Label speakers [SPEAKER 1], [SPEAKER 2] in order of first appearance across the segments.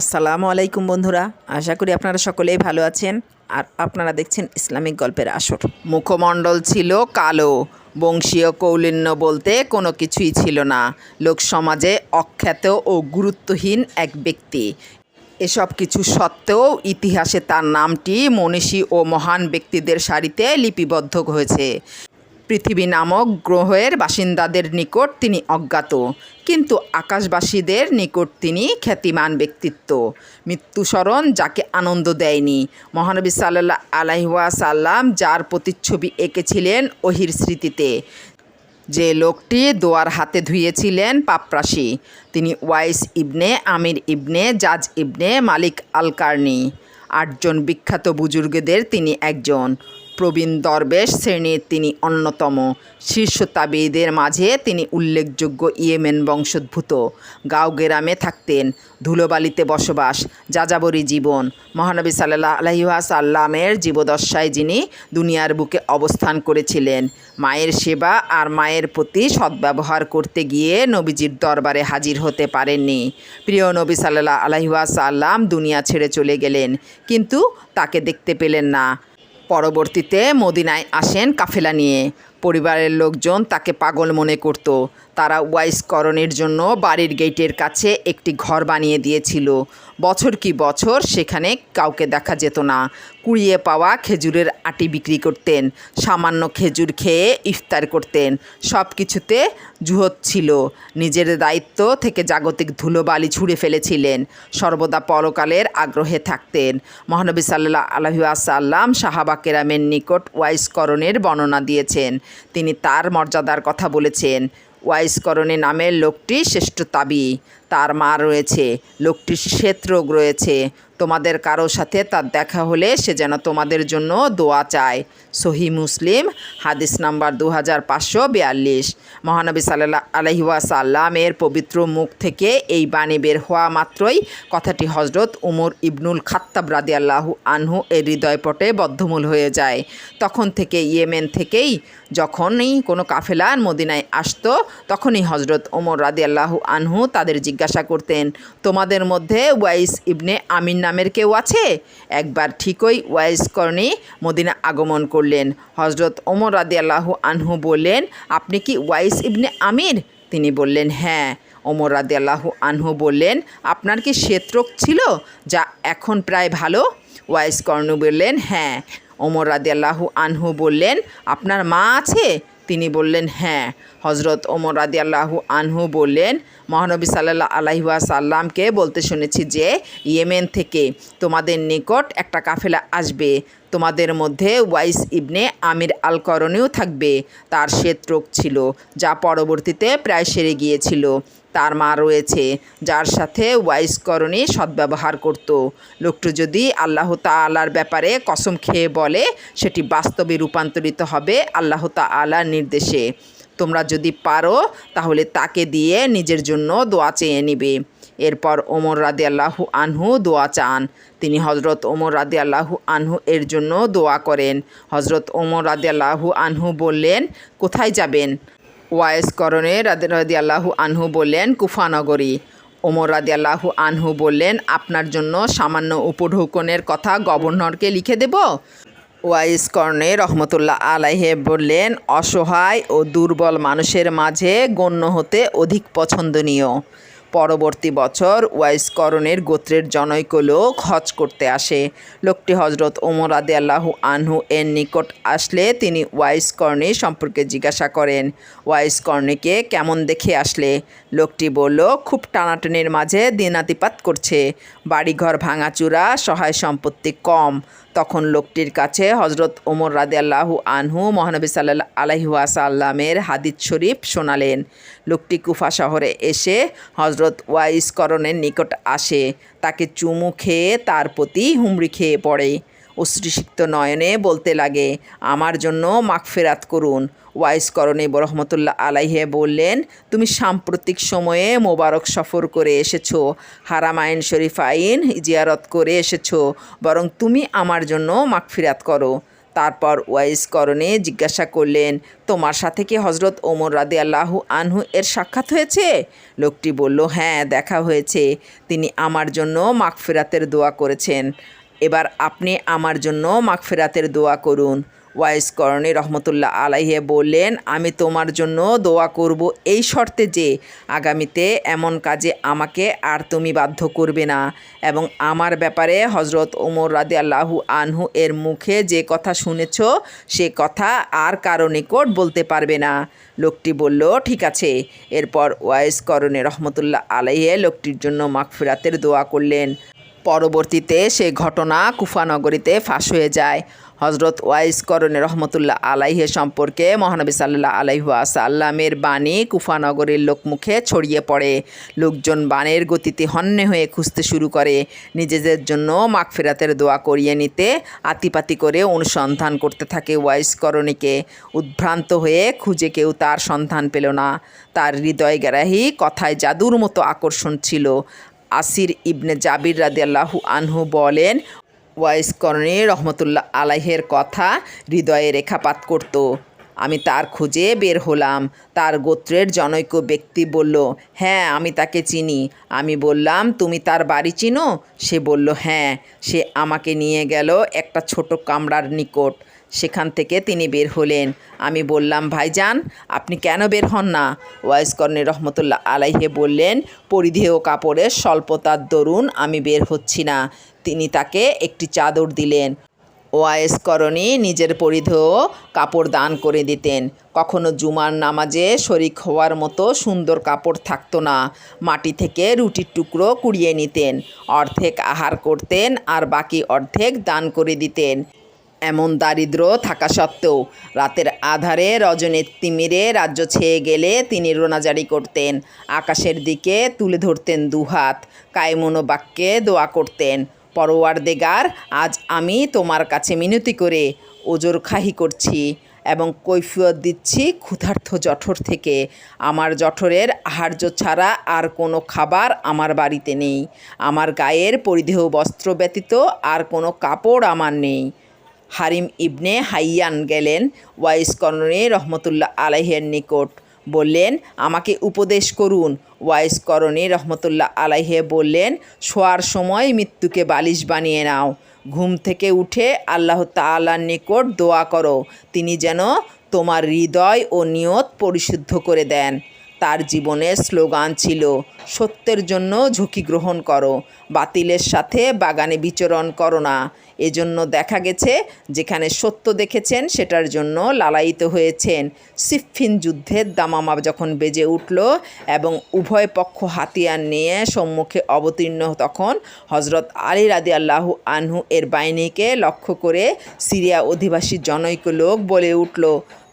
[SPEAKER 1] আসসালামু আলাইকুম বন্ধুরা, আশা করি আপনারা সকলেই ভালো আছেন। আর আপনারা দেখছেন ইসলামিক গল্পের আসর। মুখমণ্ডল ছিল কালো, বংশীয় কৌলিন্য বলতে কোনো কিছুই ছিল না। লোক সমাজে অখ্যাত ও গুরুত্বহীন এক ব্যক্তি। এসব কিছু সত্ত্বেও ইতিহাসে তার নামটি মনীষী ও মহান ব্যক্তিদের সারিতে লিপিবদ্ধ হয়েছে। পৃথিবী নামক গ্রহের বাসিন্দাদের নিকট তিনি অজ্ঞাত। কিন্তু আকাশবাসীদের নিকট তিনি খ্যাতিমান ব্যক্তিত্ব। মৃত্যুস্মরণ যাকে আনন্দ দেয়নি। মহানবী সাল্লাহ আলাইহুয়া সাল্লাম যার প্রতিচ্ছবি এঁকেছিলেন ওহির স্মৃতিতে। যে লোকটি দোয়ার হাতে ধুয়েছিলেন পাপরাশি, তিনি ওয়াইস ইবনে আমির ইবনে জাজ ইবনে মালিক আলকার্নি। আটজন বিখ্যাত বুজুর্গদের তিনি একজন। প্রবীণ দরবেশ শ্রেণির তিনি অন্যতম। শীর্ষ তাবিদের মাঝে তিনি উল্লেখযোগ্য ইয়েমেন বংশোদ্ভূত। গাঁও গ্রামে থাকতেন, ধুলোবালিতে বসবাস, যাযাবরী জীবন। মহানবী সাল্লাহ আলহিহাসাল্লামের জীবদশায় যিনি দুনিয়ার বুকে অবস্থান করেছিলেন, মায়ের সেবা আর মায়ের প্রতি সদ্ব্যবহার করতে গিয়ে নবীজির দরবারে হাজির হতে পারেননি। প্রিয় নবী সাল্লাহ আলহিহাসাল্লাম দুনিয়া ছেড়ে চলে গেলেন, কিন্তু তাকে দেখতে পেলেন না। পরবর্তীতে মদিনায় আসেন কাফেলা নিয়ে। পরিবারের লোকজন তাকে পাগল মনে করত। তারা ওয়াইসকরণের জন্য বাড়ির গেটের কাছে একটি ঘর বানিয়ে দিয়েছিল। বছর কি বছর সেখানে কাউকে দেখা যেত না। কুড়িয়ে পাওয়া খেজুরের আটি বিক্রি করতেন, সামান্য খেজুর খেয়ে ইফতার করতেন। সব কিছুতে জুহত ছিল। নিজের দায়িত্ব থেকে জাগতিক ধুলোবালি ছুঁড়ে ফেলেছিলেন। সর্বদা পরকালের আগ্রহে থাকতেন। মহানবী সাল্লাহ আলহিউসাল্লাম সাহাবা কেরামের নিকট ওয়াইসকরণের বর্ণনা দিয়েছেন। তিনি তার মর্যাদার কথা বলেছেন। ওয়াইসকরণে নামের লোকটি শ্রেষ্ঠ তাবি। তার মা রয়েছে, লোকটির শ্বেত রোগ রয়েছে। তোমাদের কারও সাথে তার দেখা হলে সে যেন তোমাদের জন্য দোয়া চায়। সহি মুসলিম, হাদিস নাম্বার দু হাজার পাঁচশো বিয়াল্লিশ। মহানবী সাল্লাহ আলহিউসাল্লামের পবিত্র মুখ থেকে এই বাণী বের হওয়া মাত্রই কথাটি হজরত উমর ইবনুল খাত্তাব রাদি আল্লাহু আনহু এর হৃদয়পটে বদ্ধমূল হয়ে যায়। তখন থেকে ইয়েমেন থেকেই যখনই কোনো কাফেলা মদিনায় আসতো, তখনই হজরত ওমর রাদি আল্লাহু আনহু তাদের জিজ্ঞাসা করতেন, তোমাদের মধ্যে ওয়াইস ইবনে আমিন নামের কেউ আছে? একবার ঠিকই ওয়াইস কর্ণে মদিনা আগমন করলেন। হজরত ওমর রাদি আল্লাহু আনহু বললেন, আপনি কি ওয়াইস ইবনে আমির? তিনি বললেন হ্যাঁ। ওমর রাদি আল্লাহু আনহু বললেন, আপনার কি শ্বেতরোগ ছিল, যা এখন প্রায় ভালো? ওয়াইস কর্ণ বললেন হ্যাঁ। ওমর রাদি আল্লাহু আনহু বললেন, আপনার মা আছে? তিনি বললেন হ্যাঁ। হজরত ওমর রাদি আল্লাহু আনহু বললেন, মহানবী সাল্লাহ আলাইহুয়া সাল্লামকে বলতে শুনেছি যে, ইয়েমেন থেকে তোমাদের নিকট একটা কাফেলা আসবে। তোমাদের মধ্যে ওয়াইস ইবনে আমির আল করণেও থাকবে। তার শ্বেত রোগ ছিল, যা পরবর্তীতে প্রায় সেরে গিয়েছিল। তার মা রয়েছে, যার সাথে ওয়াইস করণী সদ্ব্যবহার করত। লোকটি যদি আল্লাহ তালার ব্যাপারে কসম খেয়ে বলে, সেটি বাস্তবে রূপান্তরিত হবে আল্লাহ তালার নির্দেশে। তোমরা যদি পারো, তাহলে তাকে দিয়ে নিজের জন্য দোয়া চেয়ে নিবে। এরপর ওমর রাদি আল্লাহু আনহু দোয়া চান। তিনি হজরত ওমর রাদি আল্লাহু আনহু এর জন্য দোয়া করেন। হজরত ওমর রাদি আল্লাহু আনহু বললেন, কোথায় যাবেন? ওয়াইস করণে রাদি আল্লাহু আনহু বললেন কুফানগরী ওমর রাদি আল্লাহু আনহু বললেন, আপনার জন্য সামান্য উপঢৌকনের কথা গভর্নরকে লিখে দেব। ওয়াইস কর্ণে রহমতুল্লাহ আলাইহে বললেন, অসহায় ও দুর্বল মানুষের মাঝে গণ্য হতে অধিক পছন্দনীয়। পরবর্তী বছর ওয়াইস করণের গোত্রের জনৈক লোক হজ করতে আসে। লোকটি হজরত ওমর আদে আল্লাহু আনহু এর নিকট আসলে তিনি ওয়াইস কর্ণে সম্পর্কে জিজ্ঞাসা করেন ওয়াইস কর্ণীকে কেমন দেখে আসলে? লোকটি বলল, খুব টানাটানির মাঝে দিনাতিপাত করছে। বাড়িঘর ভাঙাচুরা সহায় সম্পত্তি কম। তখন লোকটির কাছে হজরত ওমর রাদে আল্লাহু আনহু মহানবী সাল্লাহ আলহিহাসাল্লামের হাদিদ শরীফ শোনালেন। লোকটি কুফা শহরে এসে হজরত ওয়াইস করণের নিকট আসে। তাকে চুমু খেয়ে তার প্রতি হুমড়ি খেয়ে পড়ে। অশ্রুসিক্ত নয়নে বলতে লাগে, আমার জন্য মাগফেরাত করুন। ওয়াইস করণে রহমতুল্লাহ আলাইহে বললেন, তুমি সাম্প্রতিক সময়ে মোবারক সফর করে এসেছ হারামাইন শরীফ আইন জিয়ারত করে এসেছ, বরং তুমি আমার জন্য মাগফিরাত করো। তারপর ওয়াইস করণে জিজ্ঞাসা করলেন, তোমার সাথে কি হজরত ওমর রাদি আল্লাহু আনহু এর সাক্ষাৎ হয়েছে? লোকটি বলল হ্যাঁ দেখা হয়েছে। তিনি আমার জন্য মাগফিরাতের দোয়া করেছেন। এবার আপনি আমার জন্য মাগফেরাতের দোয়া করুন। ওয়াইস করণী রহমতুল্লাহ আলাইহে বললেন, আমি তোমার জন্য দোয়া করব এই শর্তে যে, আগামীতে এমন কাজে আমাকে আর তুমি বাধ্য করবে না। এবং আমার ব্যাপারে হজরত ওমর রাদি আল্লাহু আনহু এর মুখে যে কথা শুনেছ, সে কথা আর কারও নিকট বলতে পারবে না। লোকটি বলল, ঠিক আছে। এরপর ওয়াইস করণে রহমতুল্লাহ আলাইহে লোকটির জন্য মাগফিরাতের দোয়া করলেন। পরবর্তীতে সে ঘটনা কুফানগরীতে ফাঁস হয়ে যায়। হজরত ওয়াইস করণে রহমতুল্লাহ আলাইহে সম্পর্কে মহানবী সাল্লাহ আলাইহাসাল্লামের বাণী কুফানগরের লোকমুখে ছড়িয়ে পড়ে। লোকজন বাণের গতিতে হন্যে হয়ে খুঁজতে শুরু করে। নিজেদের জন্য মাগফিরাতের দোয়া করিয়ে নিতে আতিপাতি করে অনুসন্ধান করতে থাকে ওয়াইস করণীকে। উদ্ভ্রান্ত হয়ে খুঁজে কেউ তার সন্ধান পেল না। তার হৃদয় গ্যারাহি কথায় জাদুর মতো আকর্ষণ ছিল। আসির ইবনে জাবির রাদিয়াল্লাহু আনহু বলেন, ওয়াইস করণী রহমতুল্লাহ আলাইহের কথা হৃদয়ে রেখাপাত করত। আমি তার খুঁজে বের হলাম। তার গোত্রের জনৈক ব্যক্তি বলল হ্যাঁ আমি তাকে চিনি। আমি বললাম, তুমি তার বাড়ি চিনো? সে বলল হ্যাঁ। সে আমাকে নিয়ে গেল একটা ছোট কামরার নিকট। সেখান থেকে তিনি বের হলেন। আমি বললাম, ভাইজান, আপনি কেন বের হন না? ওয়াইস কর্ণী রহমতুল্লাহ আলাইহে বললেন, পরিধেয় কাপড়ের স্বল্পতার দরুন আমি বের হচ্ছি না। তিনি তাকে একটি চাদর দিলেন। ওয়াইস করণী নিজের পরিধেয় কাপড় দান করে দিতেন। কখনো জুমার নামাজে শরিক হওয়ার মতো সুন্দর কাপড় থাকতো না। মাটি থেকে রুটির টুকরো কুড়িয়ে নিতেন। অর্ধেক আহার করতেন আর বাকি অর্ধেক দান করে দিতেন। এমন দারিদ্র থাকা সত্ত্বেও রাতের আধারে রজনীর তিমিরে রাজ্য ছেয়ে গেলে তিনি রোনাজারি করতেন। আকাশের দিকে তুলে ধরতেন দুহাত কায়মনো বাক্যে দোয়া করতেন, পরোয়ার দেগার, আজ আমি তোমার কাছে মিনতি করে ওজোর খাহি করছি এবং কৈফিয়ত দিচ্ছি ক্ষুধার্থ জঠর থেকে। আমার জঠরের আহার্য ছাড়া আর কোনো খাবার আমার বাড়িতে নেই। আমার গায়ের পরিধেয় বস্ত্র ব্যতীত আর কোনো কাপড় আমার নেই। হারিম ইবনে হাইয়ান গেলেন, ওয়াইস করণে রহমতুল্লাহ আলাইহের নিকট বললেন, আমাকে উপদেশ করুন। ওয়াইস করণে রহমতুল্লাহ আলাইহে বললেন, শোয়ার সময় মৃত্যুকে বালিশ বানিয়ে নাও। ঘুম থেকে উঠে আল্লাহ তাআলার নিকট দোয়া করো। তিনি যেন তোমার হৃদয় ও নিয়ত পরিশুদ্ধ করে দেন। তার জীবনের স্লোগান ছিল, সত্যের জন্য ঝুঁকি গ্রহণ করো, বাতিলের সাথে বাগানে বিচরণ করো না। এজন্য দেখা গেছে, যেখানে সত্য দেখেছেন, সেটার জন্য লালায়িত হয়েছেন। সিফিন যুদ্ধের দামামা যখন বেজে উঠল এবং উভয় পক্ষ হাতিয়ার নিয়ে সম্মুখে অবতীর্ণ তখন হজরত আলী রাদি আল্লাহু আনহু এর বাহিনীকে লক্ষ্য করে সিরিয়া অধিবাসী জনৈক লোক বলে উঠল,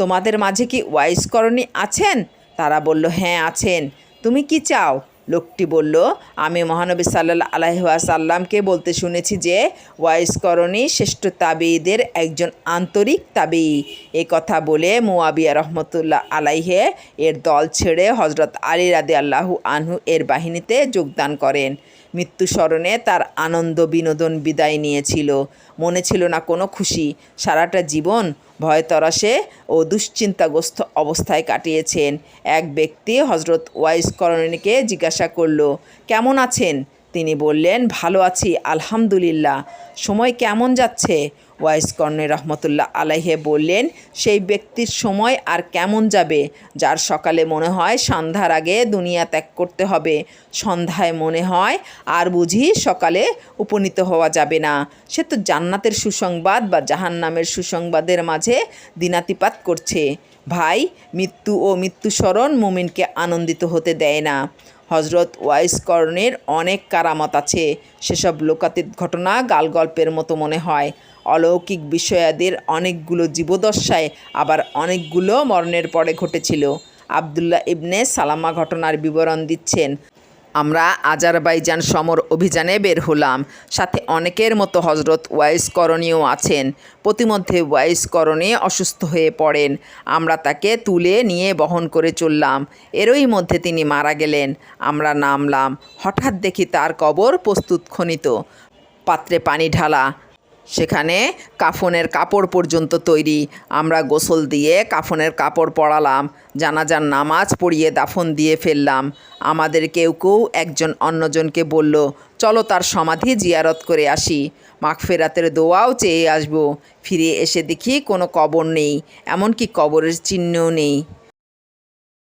[SPEAKER 1] তোমাদের মাঝে কি ওয়াইসকরণী আছেন? তারা বলল হ্যাঁ আছেন। তুমি কি চাও? লোকটি বলল, আমি মহানবী সাল্লাহ আলাইসাল্লামকে বলতে শুনেছি যে, ওয়াইসকরণী শ্রেষ্ঠ তাবিদের একজন আন্তরিক তাবি এ কথা বলে মুয়াবিয়া রহমতুল্লাহ আলাইহে এর দল ছেড়ে হজরত আলী রাদে আল্লাহু আনহু এর বাহিনীতে যোগদান করেন। মৃত্যু স্মরণে তার আনন্দ বিনোদন বিদায় নিয়েছিল। মনে ছিল না কোনো খুশি। সারাটা জীবন ভয়তরাসে ও দুশ্চিন্তাগ্রস্ত অবস্থায় কাটিয়েছেন। এক ব্যক্তি হজরত ওয়াইস করণীকে জিজ্ঞাসা করল, কেমন আছেন? তিনি বললেন, ভালো আছি, আলহামদুলিল্লাহ। সময় কেমন যাচ্ছে? ওয়াইস কর্ণে রহমতুল্লাহ আলাইহে বললেন, সেই ব্যক্তির সময় আর কেমন যাবে? যার সকালে মনে হয় সন্ধ্যার আগে দুনিয়া ত্যাগ করতে হবে। সন্ধ্যায় মনে হয় আর বুঝি সকালে উপনীত হওয়া যাবে না। সে তো জান্নাতের সুসংবাদ বা জাহান্নামের সুসংবাদের মাঝে দিনাতিপাত করছে। ভাই, মৃত্যু ও মৃত্যুস্মরণ মুমিনকে আনন্দিত হতে দেয় না। হজরত ওয়াইস কর্ণের অনেক কারামত আছে। সেসব লোকাতীত ঘটনা গালগল্পের মতো মনে হয়। অলৌকিক বিষয়াদের অনেকগুলো জীবদশায় আবার অনেকগুলো মরণের পরে ঘটেছিল। আবদুল্লাহ ইবনে সালামা ঘটনার বিবরণ দিচ্ছেন। আমরা আজারবাইজান সমর অভিযানে বের হলাম। সাথে অনেকের মতো হজরত ওয়াইস করণীয় আছেন। প্রতিমধ্যে ওয়াইস করণে অসুস্থ হয়ে পড়েন। আমরা তাকে তুলে নিয়ে বহন করে চললাম। এরই মধ্যে তিনি মারা গেলেন। আমরা নামলাম। হঠাৎ দেখি তার কবর প্রস্তুত খনিত। পাত্রে পানি ঢালা। সেখানে কাফনের কাপড় পর্যন্ত তৈরি। আমরা গোসল দিয়ে কাফনের কাপড় পরালাম, জানাজার নামাজ পড়িয়ে দাফন দিয়ে ফেললাম। আমাদের কেউ কেউ একজন অন্যজনকে বলল, চলো তার সমাধি জিয়ারত করে আসি। মাগফেরাতের দোয়াও চেয়ে আসব। ফিরে এসে দেখি কোনো কবর নেই, এমনকি কবরের চিহ্নও নেই।